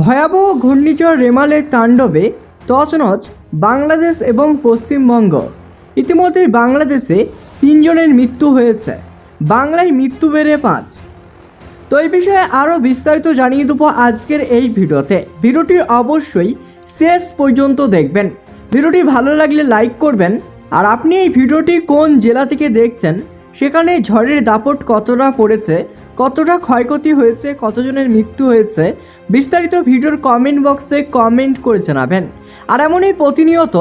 ভয়াবহ ঘূর্ণিঝড় রেমালের তাণ্ডবে তছনছ বাংলাদেশ এবং পশ্চিমবঙ্গ। ইতিমধ্যেই বাংলাদেশে তিনজনের মৃত্যু হয়েছে। বাংলায় মৃত্যু বেড়ে পাঁচ। তো এই বিষয়ে আরও বিস্তারিত জানিয়ে দেবো আজকের এই ভিডিওতে। ভিডিওটি অবশ্যই শেষ পর্যন্ত দেখবেন। ভিডিওটি ভালো লাগলে লাইক করবেন। আর আপনি এই ভিডিওটি কোন জেলা থেকে দেখছেন, সেখানে ঝড়ের দাপট কতটা পড়েছে কতটা ক্ষয়ক্ষতি হয়েছে, কতজনের মৃত্যু হয়েছে, বিস্তারিত ভিডিওর কমেন্ট বক্সে কমেন্ট করে জানাবেন। আর এমনই প্রতিনিয়ত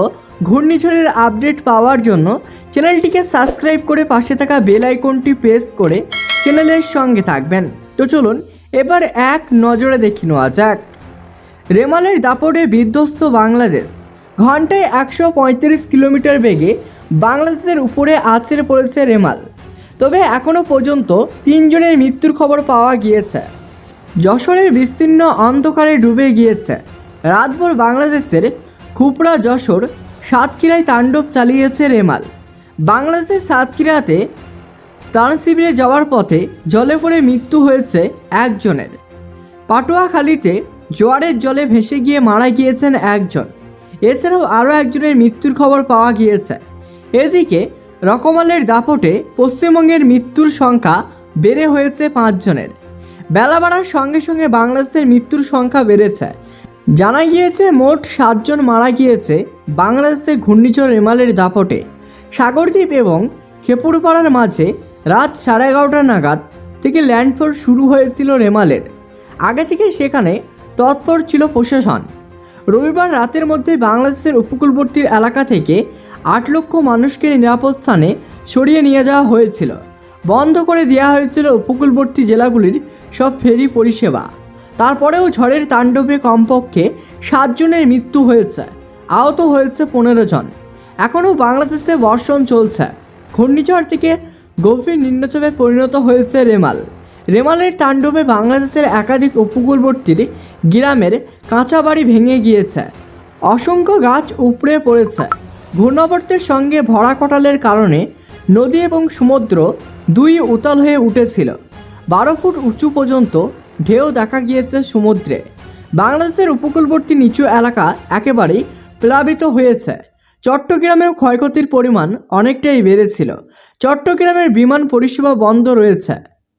ঘূর্ণিঝড়ের আপডেট পাওয়ার জন্য চ্যানেলটিকে সাবস্ক্রাইব করে পাশে থাকা বেল আইকনটি প্রেস করে চ্যানেলের সঙ্গে থাকবেন। তো চলুন, এবার এক নজরে দেখি নেওয়া যাক। রেমালের দাপটে বিধ্বস্ত বাংলাদেশ। ঘন্টায় একশো পঁয়ত্রিশ কিলোমিটার বেগে বাংলাদেশের উপরে আছড়ে পড়েছে রেমাল। তবে এখনও পর্যন্ত তিনজনের মৃত্যুর খবর পাওয়া গিয়েছে। যশোরের বিস্তীর্ণ অন্ধকারে ডুবে গিয়েছে। রাতভর বাংলাদেশের খুপড়া যশোর সাতক্ষীরায় তাণ্ডব চালিয়েছে রেমাল। বাংলাদেশের সাতক্ষীরাতে ত্রাণ শিবিরে যাওয়ার পথে জলে পড়ে মৃত্যু হয়েছে একজনের। পাটুয়াখালীতে জোয়ারের জলে ভেসে গিয়ে মারা গিয়েছেন একজন। এছাড়াও আরও একজনের মৃত্যুর খবর পাওয়া গিয়েছে। এদিকে রকমালের দাপটে পশ্চিমবঙ্গের মৃত্যুর সংখ্যা বেড়ে হয়েছে পাঁচজনের। বেলা বাড়ার সঙ্গে সঙ্গে বাংলাদেশের মৃত্যুর সংখ্যা বেড়েছে। জানা গিয়েছে মোট সাতজন মারা গিয়েছে বাংলাদেশে ঘূর্ণিঝড় রেমালের দাপটে। সাগরদ্বীপ এবং খেপুরপাড়ার মাঝে রাত সাড়ে এগারোটা নাগাদ থেকে ল্যান্ডফল শুরু হয়েছিল রেমালের। আগে থেকে সেখানে তৎপর ছিল প্রশাসন। রবিবার রাতের মধ্যে বাংলাদেশের উপকূলবর্তী এলাকা থেকে আট লক্ষ মানুষকে নিরাপদ স্থানে সরিয়ে নিয়ে যাওয়া হয়েছিল। বন্ধ করে দেওয়া হয়েছিল উপকূলবর্তী জেলাগুলির সব ফেরি পরিষেবা। তারপরেও ঝড়ের তাণ্ডবে কমপক্ষে সাতজনের মৃত্যু হয়েছে, আহত হয়েছে পনেরো জন। এখনও বাংলাদেশে বর্ষণ চলছে। ঘূর্ণিঝড় থেকে গভীর নিম্নচাপে পরিণত হয়েছে রেমাল। রেমালের তাণ্ডবে বাংলাদেশের একাধিক উপকূলবর্তীর গ্রামের কাঁচা বাড়ি ভেঙে গিয়েছে। অসংখ্য গাছ উপড়ে পড়েছে। ঘূর্ণাবর্তের সঙ্গে ভরা কটালের কারণে নদী এবং সমুদ্র দুই উতাল হয়ে উঠেছিল। বারো ফুট উঁচু পর্যন্ত ঢেউ দেখা গিয়েছে সমুদ্রে। বাংলাদেশের উপকূলবর্তী নিচু এলাকা একেবারেই প্লাবিত হয়েছে। চট্টগ্রামেও ক্ষয়ক্ষতির পরিমাণ অনেকটাই বেড়েছিল। চট্টগ্রামের বিমান পরিষেবা বন্ধ রয়েছে।